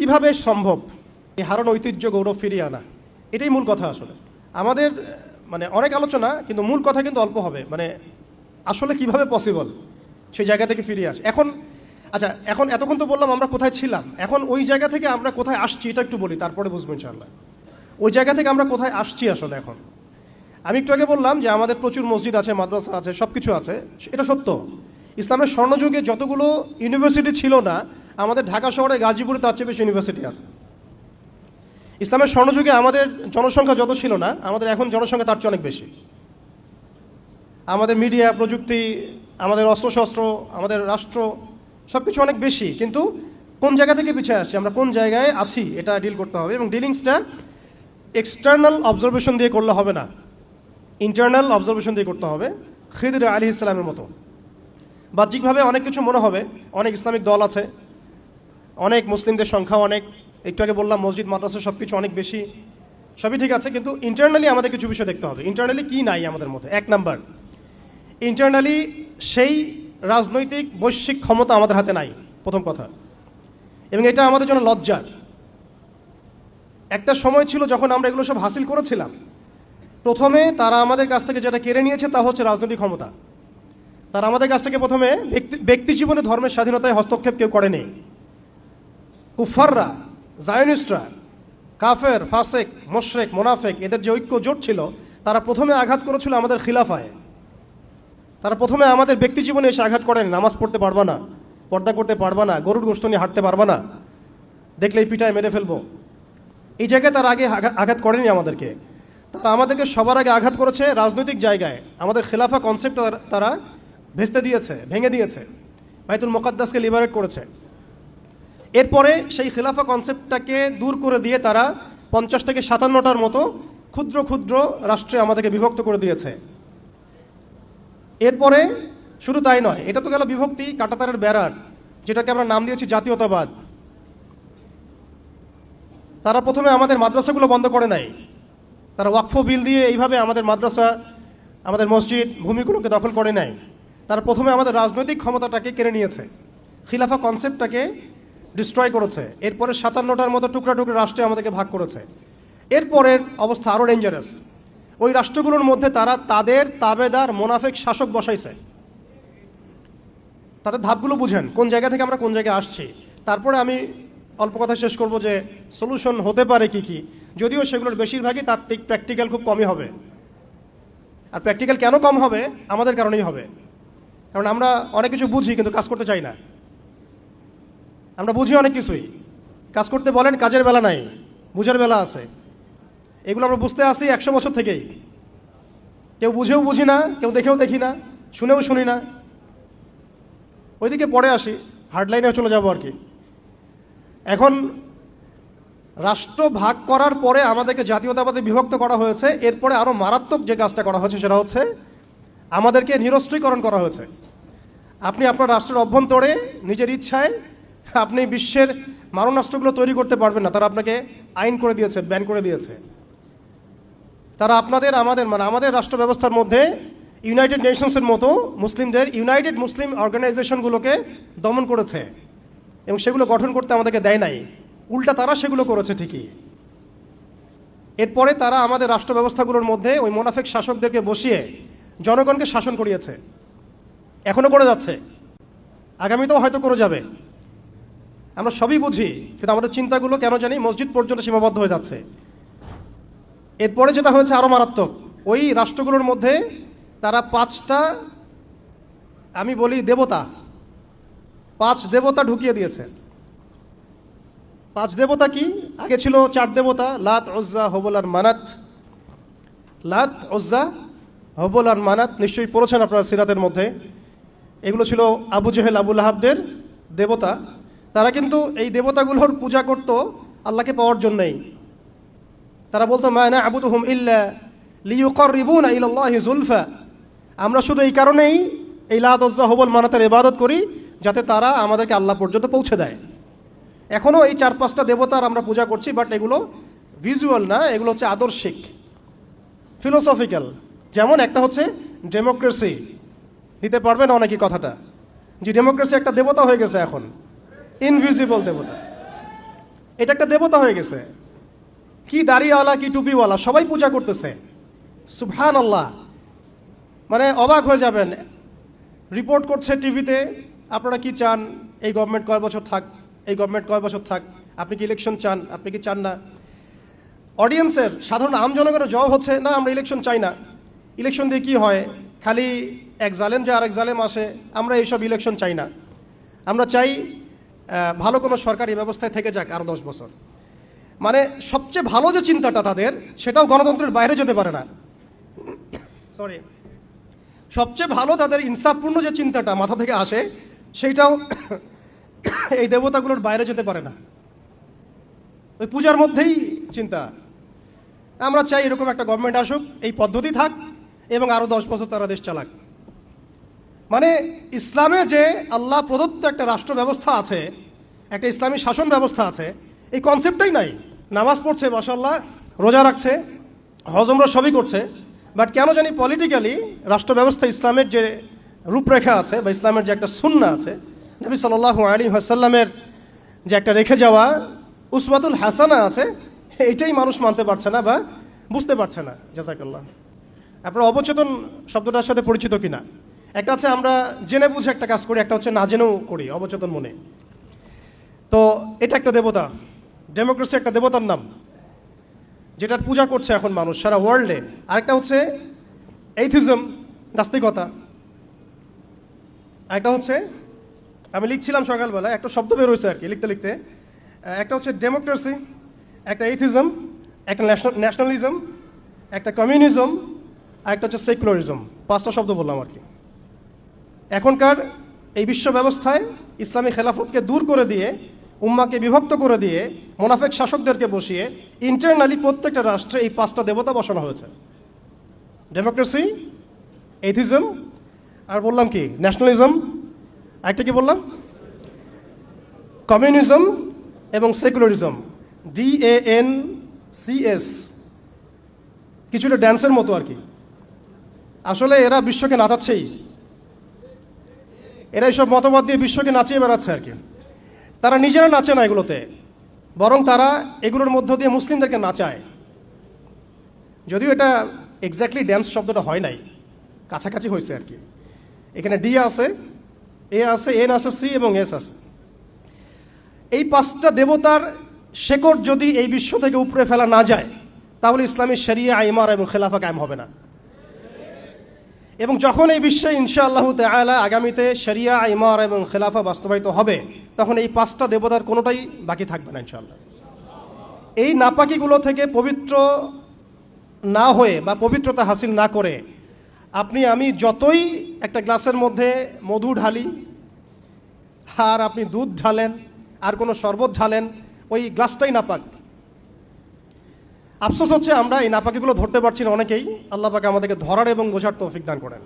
কীভাবে সম্ভব? এই হারানো ঐতিহ্য গৌরব ফিরিয়ে আনা। এটাই মূল কথা আসলে। আমাদের মানে অনেক আলোচনা, কিন্তু মূল কথা কিন্তু অল্প হবে। মানে আসলে কীভাবে পসিবল সেই জায়গা থেকে ফিরে আসে। এখন আচ্ছা এখন এতক্ষণ তো বললাম আমরা কোথায় ছিলাম। এখন ওই জায়গা থেকে আমরা কোথায় আসছি, এটা একটু বলি, তারপরে বুঝব ইনশাল্লাহ ওই জায়গা থেকে আমরা কোথায় আসছি আসলে এখন? আমি একটু আগে বললাম যে আমাদের প্রচুর মসজিদ আছে, মাদ্রাসা আছে সব কিছু আছে। এটা সত্য। ইসলামের স্বর্ণযুগে যতগুলো ইউনিভার্সিটি ছিল না আমাদের ঢাকা শহরে গাজীপুরে তার চেয়ে বেশি ইউনিভার্সিটি আছে। ইসলামের স্বর্ণযুগে আমাদের জনসংখ্যা যত ছিল না, আমাদের এখন জনসংখ্যা তার চেয়ে অনেক বেশি। আমাদের মিডিয়া প্রযুক্তি, আমাদের অস্ত্রশস্ত্র, আমাদের রাষ্ট্র সব কিছু অনেক বেশি। কিন্তু কোন জায়গা থেকে পিছিয়ে আসছি, আমরা কোন জায়গায় আছি, এটা ডিল করতে হবে। এবং ডিলিংসটা এক্সটার্নাল অবজারভেশন দিয়ে করলে হবে না। ইন্টারনাল অবজারভেশন দিয়ে করতে হবে, খিদির আলী ইসলামের মতো। বাহ্যিকভাবে অনেক কিছু মনে হবে, অনেক ইসলামিক দল আছে অনেক মুসলিমদের সংখ্যা অনেক। একটু আগে বললাম, মসজিদ, মাদ্রাসা সব কিছু অনেক বেশি। সবই ঠিক আছে, কিন্তু ইন্টারনালি আমাদের কিছু বিষয় দেখতে হবে। ইন্টারনালি কি নাই আমাদের মধ্যে? এক নাম্বার ইন্টারনালি সেই রাজনৈতিক, বৈশ্বিক ক্ষমতা আমাদের হাতে নাই। প্রথম কথা। এবং এটা আমাদের জন্য লজ্জার। একটা সময় ছিল যখন আমরা এগুলো সব হাসিল করেছিলাম। প্রথমে তারা আমাদের কাছ থেকে যেটা কেড়ে নিয়েছে তা হচ্ছে রাজনৈতিক ক্ষমতা। তারা আমাদের কাছ থেকে প্রথমে ব্যক্তি ব্যক্তি জীবনে ধর্মের স্বাধীনতায় হস্তক্ষেপ কেউ করেনি। কুফাররা, জায়নিস্টরা, কাফের, ফাসেক, মোশরেক, মোনাফেক, এদের যে ঐক্য জোট ছিল, তারা প্রথমে আঘাত করেছিল আমাদের খিলাফায়। তারা প্রথমে আমাদের ব্যক্তি জীবনে এসে আঘাত করেন, নামাজ পড়তে পারবা না, পর্দা করতে পারবা না, গরুর গোষ্ঠ নিয়ে হাঁটতে পারবা না, দেখলেই পিঠায় মেরে ফেলব। এই জায়গায় তার আগে আঘাত করেনি আমাদেরকে। তারা আমাদেরকে সবার আগে আঘাত করেছে রাজনৈতিক জায়গায়। আমাদের খেলাফা কনসেপ্ট তারা ভেস্তে দিয়েছে, ভেঙে দিয়েছে। বাইতুল মোকাদ্দাসকে লিবারেট করেছে। এরপরে সেই খিলাফা কনসেপ্টটাকে দূর করে দিয়ে তারা পঞ্চাশ থেকে সাতান্নটার মতো ক্ষুদ্র ক্ষুদ্র রাষ্ট্রে আমাদেরকে বিভক্ত করে দিয়েছে। এরপরে শুধু তাই নয়, এটা তো গেল বিভক্তি, কাটাতারের বেড়ার যেটাকে আমরা নাম দিয়েছি জাতীয়তাবাদ। তারা প্রথমে আমাদের মাদ্রাসাগুলো বন্ধ করে নাই তারা ওয়াকফ বিল দিয়ে এইভাবে আমাদের মাদ্রাসা, আমাদের মসজিদ, ভূমিগুলোকে দখল করে নাই তারা প্রথমে আমাদের রাজনৈতিক ক্ষমতাটাকে কেড়ে নিয়েছে। খিলাফা কনসেপ্টটাকে ডিস্ট্রয় করেছে। এরপরে সাতান্নটার মতো টুকরা টুকরা রাষ্ট্রে আমাদেরকে ভাগ করেছে। এরপরের অবস্থা আরও ডেঞ্জারাস ওই রাষ্ট্রগুলোর মধ্যে তারা তাদের তাবেদার মোনাফেক শাসক বসাইছে। তাদের ধাপগুলো বুঝেন, কোন জায়গা থেকে আমরা কোন জায়গায় আসছি। তারপরে আমি অল্প কথা শেষ করব যে সলিউশন হতে পারে কি কি? যদিও সেগুলোর বেশিরভাগই তাত্ত্বিক প্র্যাকটিক্যাল খুব কমই হবে। আর প্র্যাকটিক্যাল কেন কম হবে? আমাদের কারণেই হবে। কারণ আমরা অনেক কিছু বুঝি, কিন্তু কাজ করতে চাই না। আমরা বুঝি অনেক কিছুই। কাজ করতে বলেন, কাজের বেলা নাই, বুঝার বেলা আছে। এগুলো আমরা বুঝতে আসি একশো বছর থেকেই। কেউ বুঝেও বুঝি না, কেউ দেখেও দেখি না, শুনেও শুনি না। ওইদিকে পরে আসি হার্ডলাইনে চলে যাব আর কি। এখন রাষ্ট্র ভাগ করার পরে আমাদেরকে জাতীয়তাবাদে বিভক্ত করা হয়েছে, এরপরে আরও মারাত্মক যে কাজটা করা হয়েছে সেটা হচ্ছে আমাদেরকে নিরস্ত্রীকরণ করা হয়েছে। আপনি আপনার রাষ্ট্রের অভ্যন্তরে নিজের ইচ্ছায় আপনি বিশ্বের মারণাস্ত্রগুলো তৈরি করতে পারবেন না। তারা আপনাকে আইন করে দিয়েছে ব্যান করে দিয়েছে। তারা আপনাদের, আমাদের মানে আমাদের রাষ্ট্র ব্যবস্থার মধ্যে ইউনাইটেড নেশনসের মতো মুসলিমদের ইউনাইটেড মুসলিম অর্গানাইজেশনগুলোকে দমন করেছে এবং সেগুলো গঠন করতে আমাদেরকে দেয় নাই। উল্টা তারা সেগুলো করেছে ঠিকই। এরপরে তারা আমাদের রাষ্ট্র ব্যবস্থাগুলোর মধ্যে ওই মোনাফেক শাসকদেরকে বসিয়ে জনগণকে শাসন করিয়েছে। এখনও করে যাচ্ছে। আগামীতেও হয়তো করে যাবে। আমরা সবই বুঝি, কিন্তু আমাদের চিন্তাগুলো কেন জানি মসজিদ পর্যন্ত সীমাবদ্ধ হয়ে যাচ্ছে। এরপরে যেটা হয়েছে আরও মারাত্মক, ওই রাষ্ট্রগুলোর মধ্যে তারা পাঁচটা, আমি বলি দেবতা, পাঁচ দেবতা ঢুকিয়ে দিয়েছে। পাঁচ দেবতা কি? আগে ছিল চার দেবতা, লাত ওজ্জা হবল আর মানাত। লাত ওজ্জা হবল আর মানাত নিশ্চয়ই পড়েছেন আপনারা সিরাতের মধ্যে। এগুলো ছিল আবু জেহেল, আবুল আহাবদের দেবতা। তারা কিন্তু এই দেবতাগুলোর পূজা করত আল্লাহকে পাওয়ার জন্যই। তারা বলতো মায়না আবুদ হুম ইল্লা লিউকর রিবুন ইল্লাহি জুলফা। আমরা শুধু এই কারণেই এই লাদজ্জা হবল মানাতের ইবাদত করি, যাতে তারা আমাদেরকে আল্লাহ পর্যন্ত পৌঁছে দেয়। এখনও এই চার পাঁচটা দেবতার আমরা পূজা করছি, বাট এগুলো ভিজুয়াল না, এগুলো হচ্ছে আদর্শিক, ফিলোসফিক্যাল। যেমন একটা হচ্ছে ডেমোক্রেসি। নিতে পারবেন অনেকই কথাটা, যে ডেমোক্রেসি একটা দেবতা হয়ে গেছে এখন। ইনভিজিবল দেবতা। এটা একটা দেবতা হয়ে গেছে। কি দাড়িওয়ালা, কি টুপিওয়ালা, সবাই পূজা করতেছে। সুবহান আল্লাহ মানে অবাক হয়ে যাবেন। রিপোর্ট করছে টিভিতে, আপনারা কি চান? এই গভর্নমেন্ট কয় বছর থাক, এই গভর্নমেন্ট কয় বছর থাক, আপনি কি ইলেকশন চান, আপনি কি চান না? অডিয়েন্সের সাধারণ আম জনগণের হচ্ছে, না, আমরা ইলেকশন চাই না। ইলেকশন দিয়ে কি হয়? খালি এক জালেম যে আরেক জালেম আসে। আমরা এইসব ইলেকশন চাই না। আমরা চাই ভালো কোনো সরকারি ব্যবস্থায় থেকে যাক আরও দশ বছর। মানে সবচেয়ে ভালো যে চিন্তাটা তাদের, সেটাও গণতন্ত্রের বাইরে যেতে পারে না। সরি সবচেয়ে ভালো তাদের ইনসাফপূর্ণ যে চিন্তাটা মাথা থেকে আসে সেইটাও এই দেবতাগুলোর বাইরে যেতে পারে না। ওই পূজার মধ্যেই চিন্তা। আমরা চাই এরকম একটা গভর্নমেন্ট আসুক, এই পদ্ধতি থাক, এবং আরও দশ বছর তারা দেশ চালাক। মানে ইসলামে যে আল্লাহ প্রদত্ত একটা রাষ্ট্র ব্যবস্থা আছে, একটা ইসলামী শাসন ব্যবস্থা আছে, এই কনসেপ্টটাই নাই। নামাজ পড়ছে মাসাল্লাহ রোজা রাখছে হজমরা সবই করছে বাট কেন জানি পলিটিক্যালি রাষ্ট্র ব্যবস্থা ইসলামের যে রূপরেখা আছে বা ইসলামের যে একটা সুন্না আছে, নবী সাল্লাহ আলী হাসাল্লামের যে একটা রেখে যাওয়া উসমাতুল হাসানা আছে এটাই মানুষ মানতে পারছে না বা বুঝতে পারছে না জাজাকাল্লাহ আপনার অবচেতন শব্দটার সাথে পরিচিত কিনা? একটা হচ্ছে আমরা জেনে বুঝে একটা কাজ করি, একটা হচ্ছে না জেনেও করি, অবচেতন মনে। তো এটা একটা দেবতা। ডেমোক্রেসি একটা দেবতার নাম, যেটার পূজা করছে এখন মানুষ সারা ওয়ার্ল্ডে আরেকটা হচ্ছে এইথিজম নাস্তিকতা। একটা হচ্ছে, আমি লিখছিলাম সকালবেলা একটা শব্দ বেরোয়েছে আর কি, লিখতে লিখতে। একটা হচ্ছে ডেমোক্রেসি একটা এইথিজম একটা ন্যাশনালিজম একটা কমিউনিজম আর একটা হচ্ছে সেকুলারিজম পাঁচটা শব্দ বললাম আর কি। এখনকার এই বিশ্ব ব্যবস্থায় ইসলামী খেলাফতকে দূর করে দিয়ে, উম্মাকে বিভক্ত করে দিয়ে, মোনাফেক শাসকদেরকে বসিয়ে ইন্টারনালি প্রত্যেকটা রাষ্ট্রে এই পাঁচটা দেবতা বসানো হয়েছে। ডেমোক্রেসি এথিজম আর বললাম কি ন্যাশনালিজম একটা কি বললাম? কমিউনিজম এবং secularism D A N C S কিছুটা ড্যান্সের মতো আর কি। আসলে এরা বিশ্বকে নাচাচ্ছেই। এরা এইসব মতবাদ দিয়ে বিশ্বকে নাচিয়ে বেড়াচ্ছে আর কি। তারা নিজেরা নাচে না এগুলোতে, বরং তারা এগুলোর মধ্য দিয়ে মুসলিমদেরকে নাচায়। যদিও এটা এক্স্যাক্টলি ড্যান্স শব্দটা হয় নাই, কাছাকাছি হয়েছে আর কি। এখানে ডি আছে, এ আছে, এন আছে, সি এবং এস আছে। এই পাঁচটা দেবতার শেকড় যদি এই বিশ্ব থেকে উপরে ফেলা না যায়, তাহলে ইসলামী শরিয়া আইমার এবং খেলাফা কায়েম হবে না। এবং যখন এই বিশ্বে ইনশা আল্লাহ তালা আগামীতে শরিয়া, ইমার এবং খেলাফা বাস্তবায়িত হবে, তখন এই পাঁচটা দেবতার কোনোটাই বাকি থাকবে না ইনশাআল্লাহ। এই নাপাকিগুলো থেকে পবিত্র না হয়ে বা পবিত্রতা হাসিল না করে, আপনি, আমি যতই একটা গ্লাসের মধ্যে মধু ঢালি, আর আপনি দুধ ঢালেন, আর কোনো শরবত ঢালেন, ওই গ্লাসটাই নাপাক। আফসোস হচ্ছে আমরা এই নাপাকিগুলো ধরতে পারছি না অনেকেই। আল্লাহ পাকে আমাদেরকে ধরার এবং বোঝার তৌফিক দান করেন।